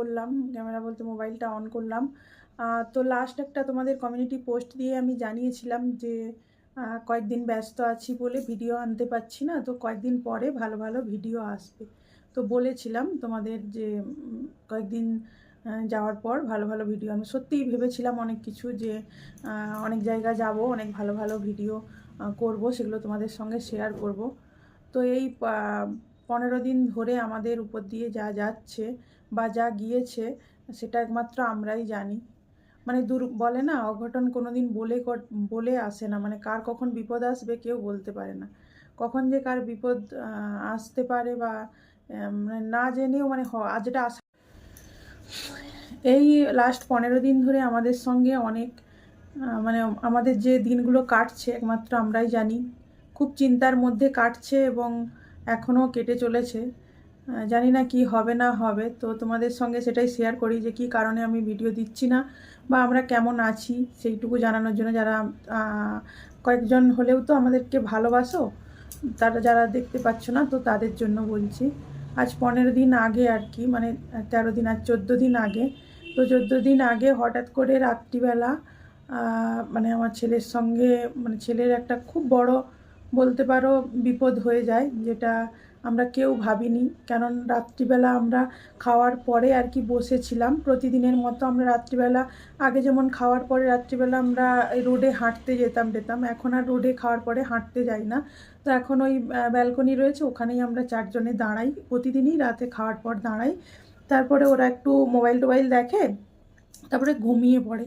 করলাম, ক্যামেরা বলতে মোবাইলটা অন করলাম। তো লাস্ট একটা তোমাদের কমিউনিটি পোস্ট দিয়ে আমি জানিয়েছিলাম যে কয়েকদিন ব্যস্ত আছি বলে ভিডিও আনতে পারছি না, তো কয়েকদিন পরে ভালো ভালো ভিডিও আসবে। তো বলেছিলাম তোমাদের যে কয়েকদিন যাওয়ার পর ভালো ভালো ভিডিও আমি সত্যিই ভেবেছিলাম অনেক কিছু যে অনেক জায়গা যাব, অনেক ভালো ভালো ভিডিও করব, সেগুলো তোমাদের সঙ্গে শেয়ার করব। তো এই পনেরো দিন ধরে আমাদের উপর দিয়ে যা যাচ্ছে বা যা গিয়েছে, সেটা একমাত্র আমরাই জানি। মানে দূর, বলে না, অঘটন কোনো দিন বলে বলে আসে না। মানে কার কখন বিপদ আসবে কেউ বলতে পারে না। কখন যে কার বিপদ আসতে পারে বা মানে না জেনেও মানে যেটা আসা এই লাস্ট পনেরো দিন ধরে আমাদের সঙ্গে অনেক মানে আমাদের যে দিনগুলো কাটছে একমাত্র আমরাই জানি। খুব চিন্তার মধ্যে কাটছে এবং এখনও কেটে চলেছে। জানি না কি হবে না হবে। তো তোমাদের সঙ্গে সেটাই শেয়ার করি যে কি কারণে আমি ভিডিও দিচ্ছি না বা আমরা কেমন আছি সেইটুকু জানানোর জন্য যারা কয়েকজন হলেও তো আমাদেরকে ভালোবাসো, তারা যারা দেখতে পাচ্ছ না তো তাদের জন্য বলছি। আজ পনেরো দিন আগে আর কি মানে তেরো দিন আর চোদ্দ দিন আগে। তো চোদ্দ দিন আগে হঠাৎ করে রাত্রিবেলা মানে আমার ছেলের সঙ্গে মানে ছেলের একটা খুব বড় বলতে পারো বিপদ হয়ে যায়, যেটা আমরা কেউ ভাবিনি। কারণ রাত্রিবেলা আমরা খাওয়ার পরে আর কি বসেছিলাম। প্রতিদিনের মতো আমরা রাত্রিবেলা, আগে যেমন খাওয়ার পরে রাত্রিবেলা আমরা রোডে হাঁটতে যেতাম যেতাম। এখন আর রোডে খাওয়ার পরে হাঁটতে যাই না। তো এখন ওই ব্যালকনি রয়েছে, ওখানেই আমরা চারজনে দাঁড়াই। প্রতিদিনই রাতে খাওয়ার পর দাঁড়াই। তারপরে ওরা একটু মোবাইল টোবাইল দেখে, তারপরে ঘুমিয়ে পড়ে।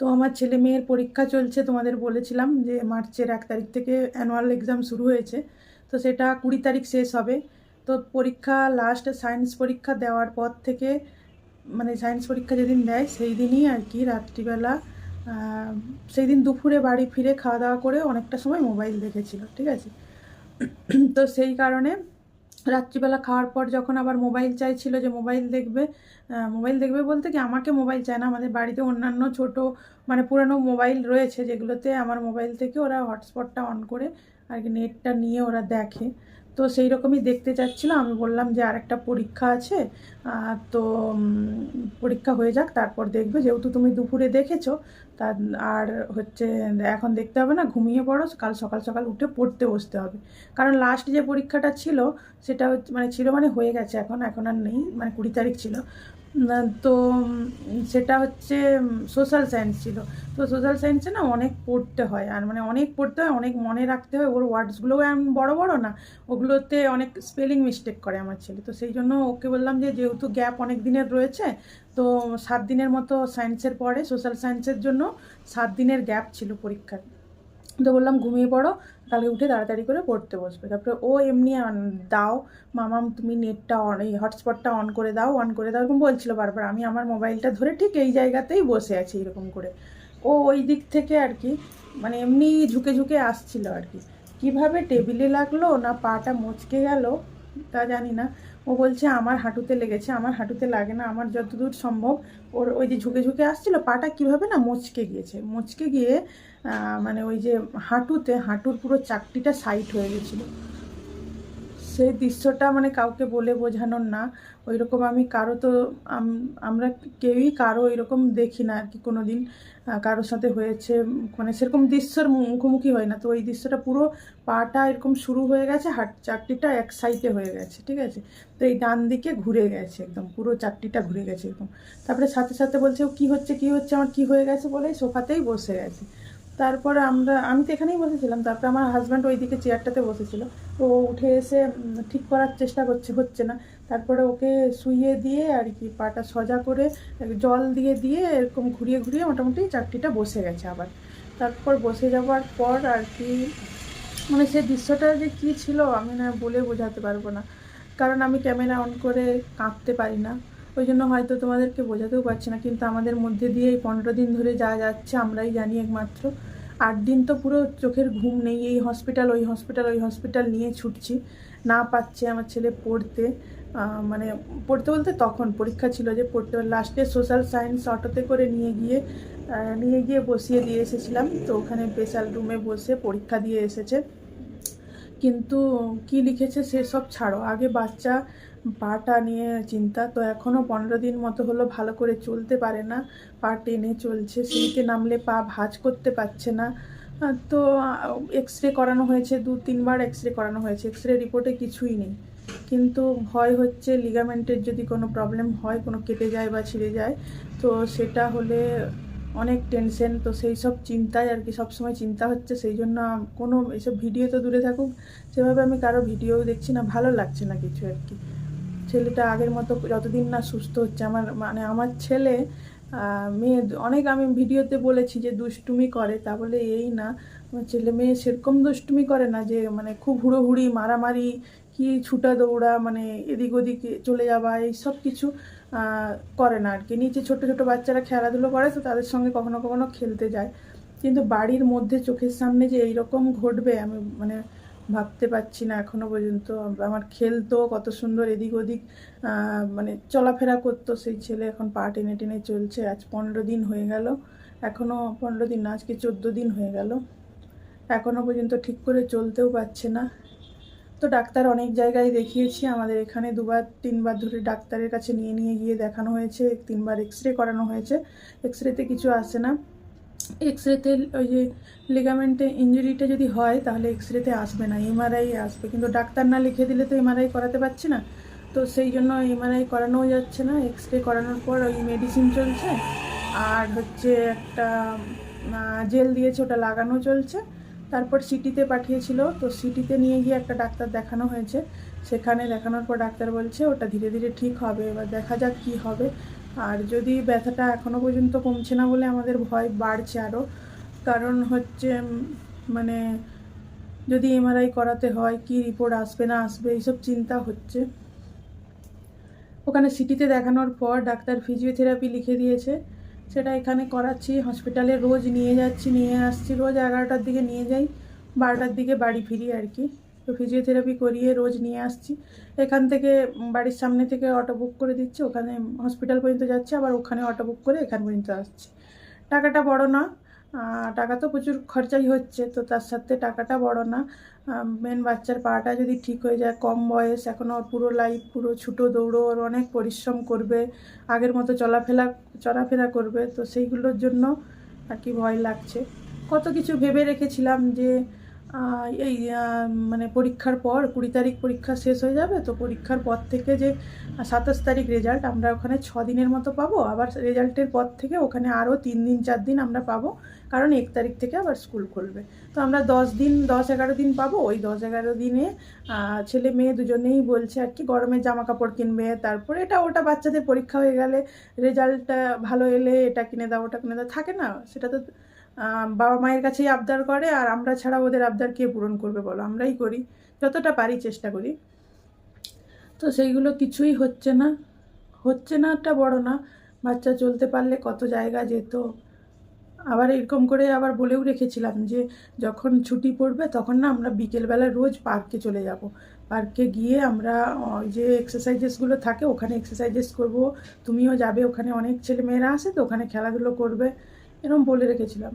তো আমার ছেলে মেয়ের পরীক্ষা চলছে, তোমাদের বলেছিলাম যে মার্চের এক তারিখ থেকে অ্যানুয়াল এক্সাম শুরু হয়েছে, তো সেটা কুড়ি তারিখ শেষ হবে। তো পরীক্ষা লাস্ট সায়েন্স পরীক্ষা দেওয়ার পর থেকে মানে সায়েন্স পরীক্ষা যেদিন দেয় সেই দিনই আর কি রাত্রিবেলা সেই দিন দুপুরে বাড়ি ফিরে খাওয়া দাওয়া করে অনেকটা সময় মোবাইল দেখেছিল, ঠিক আছে? তো সেই কারণে রাত্রিবেলা খাওয়ার পর যখন আবার মোবাইল চাইছিল যে মোবাইল দেখবে মোবাইল দেখবে বলতে কি আমাকে মোবাইল চায় না, আমাদের বাড়িতে অন্যান্য ছোট মানে পুরানো মোবাইল রয়েছে যেগুলোতে আমার মোবাইল থেকে ওরা হটস্পটটা অন করে আর কি নেটটা নিয়ে ওরা দেখে। তো সেই রকমই দেখতে চাচ্ছিলো আমি বললাম যে আর একটা পরীক্ষা আছে তো পরীক্ষা হয়ে যাক, তারপর দেখবে। যেহেতু তুমি দুপুরে দেখেছ, তা আর হচ্ছে এখন দেখতে হবে না, ঘুমিয়ে পড়ো, কাল সকাল সকাল উঠে পড়তে বসতে হবে। কারণ লাস্ট যে পরীক্ষাটা ছিল, সেটা হচ্ছে মানে ছিল মানে হয়ে গেছে এখন এখন আর নেই মানে কুড়ি তারিখ ছিল। তো, সেটা হচ্ছে সোশ্যাল সায়েন্স ছিল। তো সোশ্যাল সায়েন্সে না অনেক পড়তে হয়, আর মানে অনেক পড়তে হয়, অনেক মনে রাখতে হয়। ওর ওয়ার্ডসগুলোও এমন বড় বড় না, ওগুলোতে অনেক স্পেলিং মিস্টেক করে আমার ছেলে। তো সেই জন্য ওকে বললাম যে, যেহেতু গ্যাপ অনেক দিনের রয়েছে, তো সাত দিনের মতো সায়েন্সের পরে সোশ্যাল সায়েন্সের জন্য সাত দিনের গ্যাপ ছিল পরীক্ষার। তো বললাম, ঘুমিয়ে পড়ো কালকে উঠে তাড়াতাড়ি করে পড়তে বসবে। তারপরে ও এমনি দাও মামাম তুমি নেটটা অন, এই হটস্পটটা অন করে দাও, অন করে দাও, এরকম বলছিল বারবার। আমি আমার মোবাইলটা ধরে ঠিক এই জায়গাতেই বসে আছি এরকম করে। ও ওই দিক থেকে আর কি মানে এমনি ঝুঁকে ঝুঁকে আসছিল আর কি। কীভাবে টেবিলে লাগল না পাটা মচকে গেল, তা জানি না। ও বলছে, আমার হাঁটুতে লেগেছে, আমার হাঁটুতে লাগে না, আমার যতদূর সম্ভব। ওর ওই যে ঝুঁকে ঝুঁকে আসছিল, পাটা কীভাবে না মচকে গিয়েছে। মচকে গিয়ে মানে ওই যে হাঁটুতে, হাঁটুর পুরো চাকটিটা সাইট হয়ে গেছিল। সেই দৃশ্যটা মানে কাউকে বলে বোঝানোর না। ওই রকম আমি কারও তো আমরা কেউই কারও এরকম দেখি না আর কি কোনো দিন কারোর সাথে হয়েছে। মানে সেরকম দৃশ্যের মুখোমুখি হয় না। তো ওই দৃশ্যটা পুরো পাটা এরকম শুরু হয়ে গেছে, হাট চাকটিটা এক সাইডে হয়ে গেছে, ঠিক আছে? তো এই ডান দিকে ঘুরে গেছে একদম, পুরো চাকটিটা ঘুরে গেছে এরকম তারপরে সাথে সাথে বলছে, ও কী হচ্ছে কী হচ্ছে, আমার কী হয়ে গেছে? বলে সোফাতেই বসে গেছে তারপরে আমরা, আমি তো এখানেই বসেছিলাম, তারপরে আমার হাজব্যান্ড ওইদিকে চেয়ারটাতে বসেছিল। তো ও উঠে এসে ঠিক করার চেষ্টা করছে, হচ্ছে না। তারপরে ওকে শুইয়ে দিয়ে আর কি, পাটা সোজা করে জল দিয়ে দিয়ে এরকম ঘুরিয়ে ঘুরিয়ে মোটামুটি চাকরিটা বসে গেছে আবার। তারপর বসে যাওয়ার পর আর কি মানে সে দৃশ্যটা যে কী ছিল আমি না বলে বোঝাতে পারব না। কারণ আমি ক্যামেরা অন করে কাঁদতে পারি না। ওই জন্য হয়তো তোমাদেরকে বোঝাতেও পারছি না, কিন্তু আমাদের মধ্যে দিয়ে এই পনেরো দিন ধরে যা যাচ্ছে আমরাই জানি একমাত্র। আট দিন তো পুরো চোখের ঘুম নেই, এই হসপিটাল ওই হসপিটাল ওই হসপিটাল নিয়ে ছুটছি। না পাচ্ছে আমার ছেলে পড়তে মানে পড়তে বলতে তখন পরীক্ষা ছিল যে পড়তে লাস্টে সোশ্যাল সায়েন্স অটোতে করে নিয়ে গিয়ে নিয়ে গিয়ে বসিয়ে দিয়ে এসেছিলাম। তো ওখানে স্পেশাল রুমে বসে পরীক্ষা দিয়ে এসেছে। কিন্তু কি লিখেছে সেসব ছাড়ো। আগে বাচ্চা পাটা নিয়ে চিন্তা। তো এখনও পনেরো দিন মতো হলো ভালো করে চলতে পারে না, পা টেনে চলছে। সিঁড়িতে নামলে পা ভাজ করতে পারছে না। তো এক্স রে করানো হয়েছে, দু, তিনবার এক্স রে করানো হয়েছে। এক্স রে রিপোর্টে কিছুই নেই। কিন্তু ভয় হচ্ছে লিগামেন্টের যদি কোনো প্রবলেম হয়, কোনো কেটে যায় বা ছিঁড়ে যায়, তো সেটা হলে অনেক টেনশন তো সেই সব চিন্তায় আর কি সবসময় চিন্তা হচ্ছে। সেই জন্য কোনো এইসব ভিডিও তো দূরে থাকুক। সেভাবে আমি কারও ভিডিও দেখছি না, ভালো লাগছে না কিছু আর কি। ছেলেটা আগের মতো যতদিন না সুস্থ হচ্ছে, আমার মানে আমার ছেলে মেয়ে, অনেক আমি ভিডিওতে বলেছি যে দুষ্টুমি করে, তা বলে এই না, আমার ছেলে মেয়ে সেরকম দুষ্টুমি করে না যে মানে খুব হুড়োহুড়ি, মারামারি, কি ছুটা দৌড়া মানে এদিক ওদিক চলে যাওয়া, এই সব কিছু করে না আর কি। নিচে ছোট ছোট বাচ্চারা খেলাধুলো করে তো তাদের সঙ্গে কখনো কখনো খেলতে যায়। কিন্তু বাড়ির মধ্যে চোখের সামনে যে এইরকম ঘটবে, আমি মানে ভাবতে পারছি না এখনও পর্যন্ত। আমার খেলতো কত সুন্দর এদিক ওদিক মানে চলাফেরা করতো সেই ছেলে এখন পা টেনে টেনে চলছে। আজ পনেরো দিন হয়ে গেল। এখনও পনেরো দিন না, আজকে চোদ্দ দিন হয়ে গেল। এখনও পর্যন্ত ঠিক করে চলতেও পারছে না। তো ডাক্তার অনেক জায়গায় দেখিয়েছি। আমাদের এখানে দুবার, তিনবার ধরে ডাক্তারের কাছে নিয়ে নিয়ে গিয়ে দেখানো হয়েছে। তিনবার এক্স রে করানো হয়েছে। এক্স রেতে কিছু আসে না। এক্স রেতে ওই যে লিগামেন্টে ইঞ্জুরিটা যদি হয়, তাহলে এক্স রেতে আসবে না এমআরআই আসবে। কিন্তু ডাক্তার না লিখে দিলে তো এমআরআই করাতে পারছি না। তো সেই জন্য এমআরআই করানোও যাচ্ছে না এক্স রে করানোর পর ওই মেডিসিন চলছে। আর হচ্ছে একটা জেল দিয়েছে, ওটা লাগানো চলছে। তারপর সিটিতে পাঠিয়েছিল, তো সিটিতে নিয়ে গিয়ে একটা ডাক্তার দেখানো হয়েছে। সেখানে দেখানোর পর ডাক্তার বলছে, ওটা ধীরে ধীরে ঠিক হবে, এবার দেখা যাক কী হবে। আর যদি ব্যথাটা এখনও পর্যন্ত কমছে না বলে আমাদের ভয় বাড়ছে আরও কারণ হচ্ছে মানে যদি এমআরআই করাতে হয়, কি রিপোর্ট আসবে না আসবে, এইসব চিন্তা হচ্ছে। ওখানে সিটিতে দেখানোর পর ডাক্তার ফিজিওথেরাপি লিখে দিয়েছে, সেটা এখানে করাচ্ছি হসপিটালে রোজ নিয়ে যাচ্ছি, নিয়ে আসছি, রোজ এগারোটার দিকে নিয়ে যাই, বারোটার দিকে বাড়ি ফিরি আর কি। তো ফিজিওথেরাপি করিয়ে রোজ নিয়ে আসছি। এখান থেকে বাড়ির সামনে থেকে অটো বুক করে দিচ্ছি, ওখানে হসপিটাল পর্যন্ত যাচ্ছে, আবার ওখানে অটো বুক করে এখান পর্যন্ত আসছি। টাকাটা বড় না টাকা তো প্রচুর খরচাই হচ্ছে, তো তার সাথে টাকাটা বড় না। মেন বাচ্চার পাটা যদি ঠিক হয়ে যায়, কম বয়স এখনও ওর পুরো লাইফ পুরো ছুটো দৌড়ো, ওর অনেক পরিশ্রম করবে, আগের মতো চলাফেরা চলাফেরা করবে, তো সেইগুলোর জন্য আর কি ভয় লাগছে। কত কিছু ভেবে রেখেছিলাম যে এই মানে পরীক্ষার পর, কুড়ি তারিখ পরীক্ষা শেষ হয়ে যাবে, তো পরীক্ষার পর থেকে যে সাতাশ তারিখ রেজাল্ট আমরা ওখানে ছ দিনের মতো পাবো, আবার রেজাল্টের পর থেকে ওখানে আরও তিন দিন, চার দিন আমরা পাবো, কারণ এক তারিখ থেকে আবার স্কুল খুলবে। তো আমরা দশ দিন, দশ এগারো দিন পাবো, ওই দশ এগারো দিনে ছেলে মেয়ে দুজনেই বলছে আর কি, গরমের জামা কাপড় কিনবে, তারপরে এটা, ওটা বাচ্চাদের পরীক্ষা হয়ে গেলে রেজাল্টটা ভালো এলে এটা কিনে দাও, ওটা কিনে দাও, থাকে না? সেটা তো বাবা মায়ের কাছেই আবদার করে, আর আমরা ছাড়া ওদের আবদার কে পূরণ করবে বলো? আমরাই করি, যতটা পারি চেষ্টা করি। তো সেইগুলো কিছুই হচ্ছে না। হচ্ছে না একটা বড় না। বাচ্চা চলতে পারলে কত জায়গা যেত। আবার এরকম করে আবার বলেও রেখেছিলাম যে, যখন ছুটি পড়বে তখন না আমরা বিকেলবেলা রোজ পার্কে চলে যাব। পার্কে গিয়ে আমরা যে এক্সারসাইজেসগুলো থাকে, ওখানে এক্সারসাইজেস করব। তুমিও যাবে, ওখানে অনেক ছেলে মেয়েরা আসে তো, ওখানে খেলাধুলো করবে। এরকম বলে রেখেছিলাম।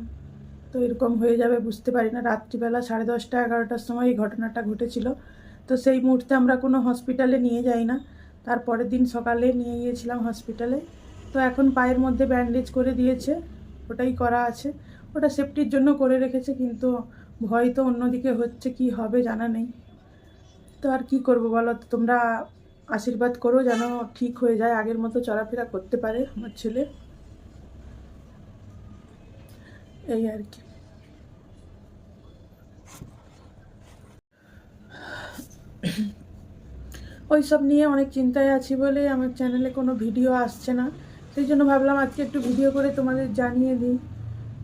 তো এরকম হয়ে যাবে, বুঝতে পারি না। রাত্রিবেলা সাড়ে দশটা, এগারোটার সময় এই ঘটনাটা ঘটেছিল। তো সেই মুহূর্তে আমরা কোনো হসপিটালে নিয়ে যাই না। তারপরের দিন সকালে নিয়ে গিয়েছিলাম হসপিটালে তো এখন পায়ের মধ্যে ব্যান্ডেজ করে দিয়েছে। ওটাই করা আছে। ওটা সেফটির জন্য করে রেখেছে, কিন্তু ভয় তো অন্যদিকে হচ্ছে, কি হবে জানা নেই। তো আর কি করব বলো? তোমরা আশীর্বাদ করো যেন ঠিক হয়ে যায়। আগের মতো চলাফেরা করতে পারে আমার ছেলে। এই আর কি। ওই সব নিয়ে অনেক চিন্তায় আছি বলে আমার চ্যানেলে কোনো ভিডিও আসছে না। সেই জন্য ভাবলাম আজকে একটু ভিডিও করে তোমাদের জানিয়ে দিই।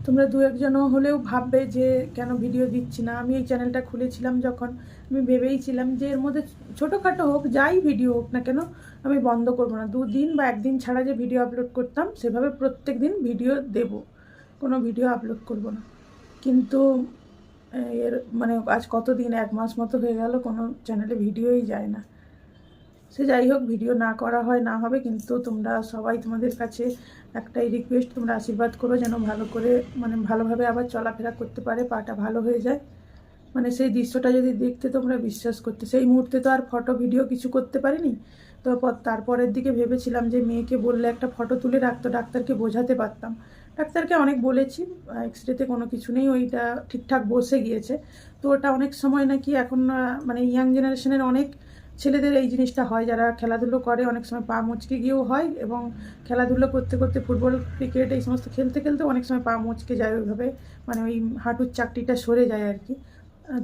তোমরা দু একজনও হলেও ভাববে যে, কেন ভিডিও দিচ্ছি না? আমি এই চ্যানেলটা খুলেছিলাম যখন আমি ভেবেইছিলাম যে এর মধ্যে ছোটোখাটো হোক, যাই ভিডিও হোক না কেন, আমি বন্ধ করব না। দুদিন বা একদিন ছাড়া যে ভিডিও আপলোড করতাম, সেভাবে প্রত্যেক দিন ভিডিও দেব। কোনো ভিডিও আপলোড করব না। কিন্তু এর মানে আজ কতদিন, এক মাস মতো হয়ে গেল, কোনো চ্যানেলে ভিডিওই যায় না। সে যাই হোক ভিডিও না করা হয়, না হবে, কিন্তু তোমরা সবাই তোমাদের কাছে একটাই রিকোয়েস্ট তোমরা আশীর্বাদ করো যেন ভালো করে মানে ভালোভাবে আবার চলাফেরা করতে পারে, পাটা ভালো হয়ে যায়। মানে সেই দৃশ্যটা যদি দেখতে তোমরা বিশ্বাস করতে, সেই মুহূর্তে তো আর ফটো ভিডিও কিছু করতে পারিনি। তো তারপরের দিকে ভেবেছিলাম যে মেয়েকে বললে একটা ফটো তুলে রাখতো, ডাক্তারকে বোঝাতে পারতাম। ডাক্তারকে অনেক বলেছি এক্স রেতে কোনো কিছু নেই, ওইটা ঠিকঠাক বসে গিয়েছে। তো ওটা অনেক সময় নাকি এখন মানে ইয়াং জেনারেশনের অনেক ছেলেদের এই জিনিসটা হয়, যারা খেলাধুলো করে, অনেক সময় পা মুচকে গিয়েও হয় এবং খেলাধুলো করতে করতে ফুটবল, ক্রিকেট এই সমস্ত খেলতে খেলতে অনেক সময় পা মুচকে যায় ওইভাবে মানে ওই হাঁটুর চাকটিটা সরে যায় আর কি।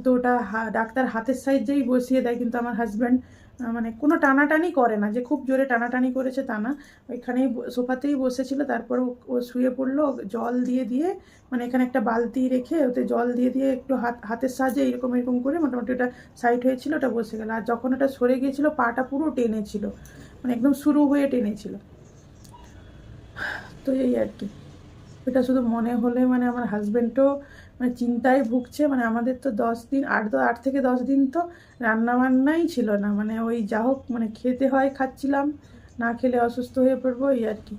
তো ওটা ডাক্তার হাতের সাইজেই বসিয়ে দেয়, কিন্তু আমার হাজব্যান্ড মানে কোনো টানাটানি করে না, যে খুব জোরে টানাটানি করেছে তা না। ওইখানেই সোফাতেই বসেছিল, তারপর ও- ও শুয়ে পড়ল, জল দিয়ে দিয়ে মানে এখানে একটা বালতি রেখে ওতে জল দিয়ে দিয়ে একটু হাত, হাতের সাহায্যে এরকম এরকম করে মোটামুটি ওটা সাইড হয়েছিল, ওটা বসে গেল। আর যখন ওটা সরে গিয়েছিল, পাটা পুরো টেনেছিল মানে একদম শুরু হয়ে টেনেছিল তো এই আর কি। এটা শুধু মনে হলে মানে আমার হাজব্যান্ডও মানে চিন্তায় ভুগছে মানে আমাদের তো দশ দিন, আট আট থেকে দশ দিন তো রান্না বান্নাই ছিল না। মানে ওই যা হোক মানে খেতে হয়, খাচ্ছিলাম, না খেলে অসুস্থ হয়ে পড়ব, এই আর কি।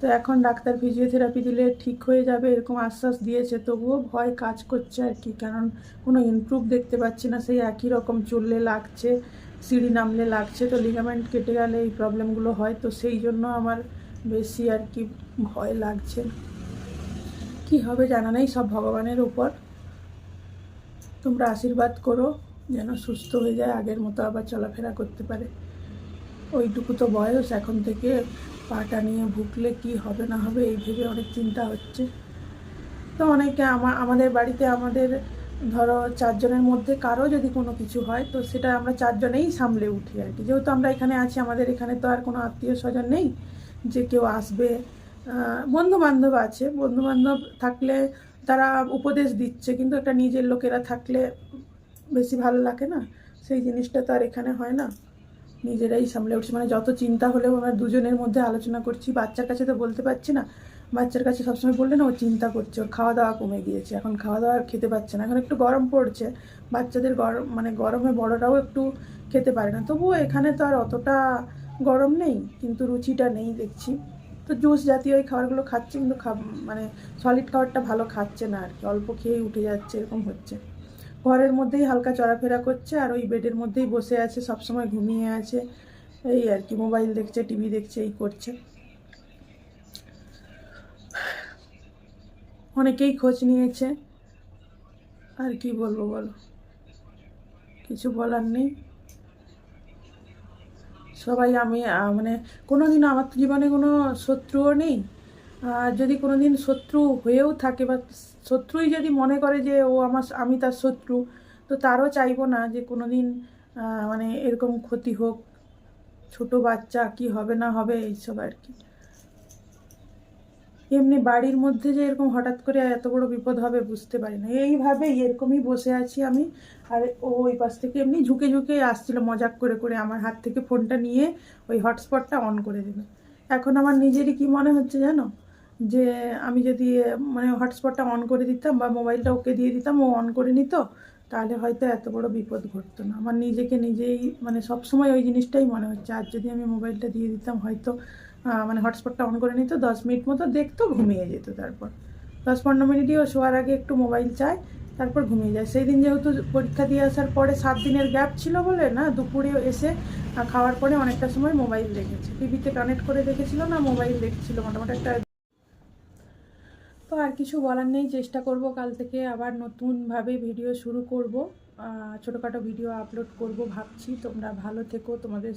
তো এখন ডাক্তার ফিজিওথেরাপি দিলে ঠিক হয়ে যাবে, এরকম আশ্বাস দিয়েছে। তবুও ভয় কাজ করছে আর কি, কারণ কোনো ইমপ্রুভ দেখতে পাচ্ছি না। সেই একই রকম চললে লাগছে, সিঁড়ি নামলে লাগছে, তো লিগামেন্ট কেটে গেলে এই প্রবলেমগুলো হয়। তো সেই জন্য আমার বেশি আর কি ভয় লাগছে। কি হবে জানা নেই, সব ভগবানের উপর। তোমরা আশীর্বাদ করো, যেন সুস্থ হয়ে যায়, আগের মতো আবার চলাফেরা করতে পারে। ওইটুকু তো বয়স, এখন থেকে পাটা নিয়ে ভুগলে কি হবে না হবে, এই ভেবে অনেক চিন্তা হচ্ছে। তো অনেকে আমা- আমাদের বাড়িতে আমাদের, ধরো চারজনের মধ্যে কারও যদি কোনো কিছু হয়, তো সেটা আমরা চারজনেই সামলে উঠি আর কি। যেহেতু আমরা এখানে আছি, আমাদের এখানে তো আর কোনো আত্মীয় স্বজন নেই যে কেউ আসবে বন্ধু বান্ধব আছে। বন্ধু বান্ধব থাকলে তারা উপদেশ দিচ্ছে, কিন্তু একটা নিজের লোকেরা থাকলে বেশি ভালো লাগে না। সেই জিনিসটা তো আর এখানে হয় না। নিজেরাই সামলে উঠছে। মানে যত চিন্তা হলেও আমরা দুজনের মধ্যে আলোচনা করছি। বাচ্চার কাছে তো বলতে পারছি না। বাচ্চার কাছে সবসময় বললে না, ও চিন্তা করছে, ওর খাওয়া দাওয়া কমে গিয়েছে। এখন খাওয়া দাওয়া খেতে পারছে না। এখন একটু গরম পড়ছে। বাচ্চাদের গরম মানে গরমে বড়রাও একটু খেতে পারে না। তবুও এখানে তো আর অতটা গরম নেই, কিন্তু রুচিটা নেই দেখছি। তো জুস জাতীয় ওই খাবারগুলো খাচ্ছে কিন্তু মানে সলিড খাবারটা ভালো খাচ্ছে না আর কি অল্প খেয়েই উঠে যাচ্ছে, এরকম হচ্ছে। ঘরের মধ্যেই হালকা চলাফেরা করছে আর ওই বেডের মধ্যেই বসে আছে, সবসময় ঘুমিয়ে আছে। এই আর কি মোবাইল দেখছে টিভি দেখছে, এই করছে। অনেকেই খোঁজ নিয়েছে। আর কি বলব বলো? কিছু বলার নেই। সবাই আমি মানে কোনো দিন আমার জীবনে কোনো শত্রুও নেই। আর যদি কোনো দিন শত্রু হয়েও থাকে বা শত্রুই যদি মনে করে যে ও আমার, আমি তার শত্রু, তো তারও চাইব না যে কোনো দিন মানে এরকম ক্ষতি হোক, ছোট বাচ্চা কি হবে না হবে এইসব আর কি। এমনি বাড়ির মধ্যে যে এরকম হঠাৎ করে এত বড় বিপদ হবে বুঝতে পারি না। এইভাবে এরকমই বসে আছি আমি। আর ও ওই পাশ থেকে এমনি ঝুঁকে ঝুঁকে আসছিল, মজাক করে করে আমার হাত থেকে ফোনটা নিয়ে ওই হটস্পটটা অন করে দেবে এখন আমার নিজেরই কি মনে হচ্ছে জানো? যে আমি যদি মানে হটস্পটটা অন করে দিতাম বা মোবাইলটা ওকে দিয়ে দিতাম, ও অন করে নিত, তাহলে হয়তো এত বড় বিপদ ঘটতো না। আমার নিজেকে নিজেই মানে সবসময় ওই জিনিসটাই মনে হচ্ছে। আর যদি আমি মোবাইলটা দিয়ে দিতাম, হয়তো মানে হটস্পটটা অন করে নিত, দশ মিনিট মতো দেখতো, ঘুমিয়ে যেত তারপর। দশ পনেরো মিনিটই ও শোয়ার আগে একটু মোবাইল চায়, তারপর ঘুমিয়ে যায়। সেই দিন যেহেতু পরীক্ষা দিয়ে আসার পরে সাত দিনের গ্যাপ ছিল বলে না, দুপুরে এসে খাওয়ার পরে অনেকটা সময় মোবাইল দেখেছে। টিভিতে কানেক্ট করে দেখেছিল না, মোবাইল দেখছিল মোটামুটি একটা। তো আর কিছু বলার নেই, চেষ্টা করব কাল থেকে আবার নতুনভাবে ভিডিও শুরু করব। ছোটোখাটো ভিডিও আপলোড করব ভাবছি। তোমরা ভালো থেকো, তোমাদের